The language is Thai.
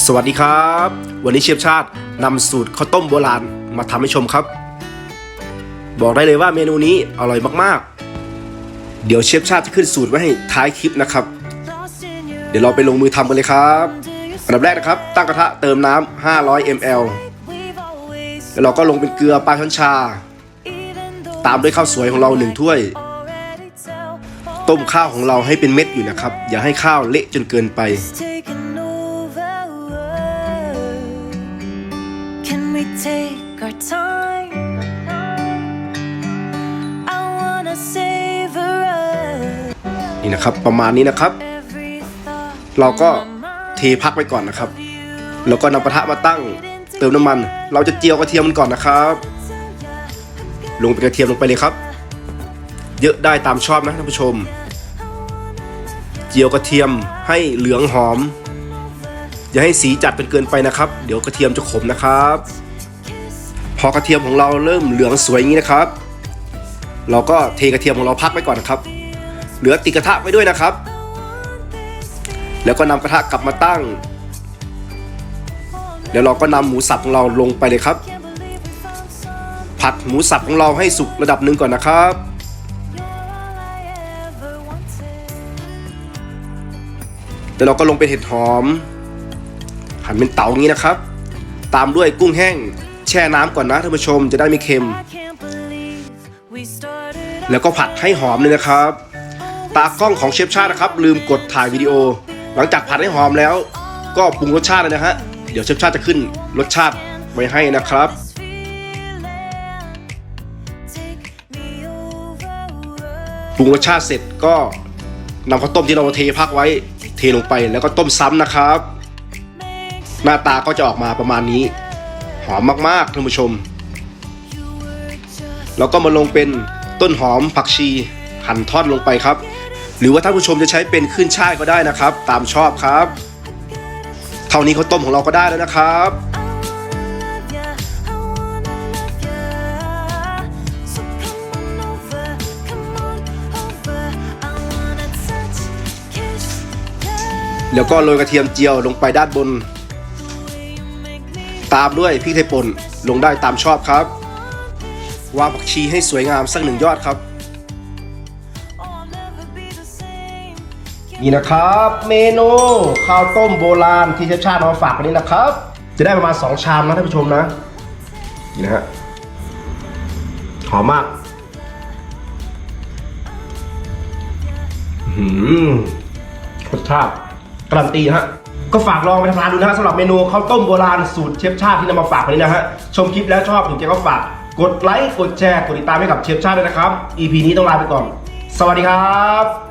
สวัสดีครับ วันนี้เชฟชาตินำสูตรข้าวต้มโบราณมาทำให้ชมครับ บอกได้เลยว่าเมนูนี้อร่อยมากๆ เดี๋ยวเชฟชาติจะขึ้นสูตรไว้ให้ท้ายคลิปนะครับ เดี๋ยวเราไปลงมือทำกันเลยครับอันดับแรกนะครับ ตั้งกระทะเติมน้ำ500 ml แล้วเราก็ลงเป็นเกลือปลาช้อนชา ตามด้วยข้าวสวยของเราหนึ่งถ้วย ต้มข้าวของเราให้เป็นเม็ดอยู่นะครับ อย่าให้ข้าวเละจนเกินไป Can we take our time? I wanna savor us. นี่นะครับ ประมาณนี้นะครับ every thought เราก็เทพักไว้ก่อนนะครับ แล้วก็นำกระทะมาตั้ง เติมน้ำมัน เราจะเจียวกระเทียมมันก่อนนะครับ ลงเป็นกระเทียมลงไปเลยครับ เยอะได้ตามชอบนะท่านผู้ชม เจียวกระเทียมให้เหลืองหอม อย่าให้สีจัดเป็นเกินไปนะครับ เดี๋ยวกระเทียมจะขมนะครับ พอกระเทียมของเราเริ่มเหลืองสวยอย่างนี้นะครับ เราก็เทกระเทียมของเราพักไว้ก่อนนะครับ เหลือติดกระทะไว้ด้วยนะครับ แล้วก็นำกระทะกลับมาตั้ง แล้วเราก็นำหมูสับของเราลงไปเลยครับ ผัดหมูสับของเราให้สุกระดับหนึ่งก่อนนะครับแล้วเราก็ลงเป็นเห็ดหอม หั่นเป็นเต๋าอย่างนี้นะครับ ตามด้วยกุ้งแห้ง แช่น้ำก่อนนะท่านผู้ชมจะได้ไม่เค็ม แล้วก็ผัดให้หอมเลยนะครับ ตากล้องของเชฟชาตินะครับ ลืมกดถ่ายวิดีโอ หลังจากผัดให้หอมแล้ว ก็ปรุงรสชาติเลยนะฮะเดี๋ยวเชฟชาติจะขึ้นรสชาติไว้ให้นะครับปรุงรสชาติเสร็จก็นำข้าวต้มที่เราเทพักไว้ เทลงไปแล้วก็ต้มซ้ำนะครับ หน้าตาก็จะออกมาประมาณนี้ หอมมากๆท่านผู้ชม แล้วก็มาลงเป็นต้นหอมผักชีหั่นทอดลงไปครับ หรือว่าท่านผู้ชมจะใช้เป็นขึ้นช่ายก็ได้นะครับ ตามชอบครับ เท่านี้ข้าวต้มของเราก็ได้แล้วนะครับแล้วก็โรยกระเทียมเจียวลงไปด้านบน ตามด้วยพริกไทยป่นลงได้ตามชอบครับ วางผักชีให้สวยงามสักหนึ่งยอดครับ นี่นะครับ เมนูข้าวต้มโบราณที่เชฟชาติเอามาฝากวันนี้นะครับ จะได้ประมาณ 2 ชามนะท่านผู้ชมนะ นี่นะฮะหอมมากหือรสชาติการันตีฮะ ก็ฝากลองไปทำทานดูนะฮะสำหรับเมนูข้าวต้มโบราณสูตรเชฟชาติที่นำมาฝากวันนี้นะฮะชมคลิปแล้วชอบถึงใจก็ฝากกดไลค์กดแชร์กดติดตามให้กับเชฟชาติด้วยนะครับ EP นี้ต้องลาไปก่อน สวัสดีครับ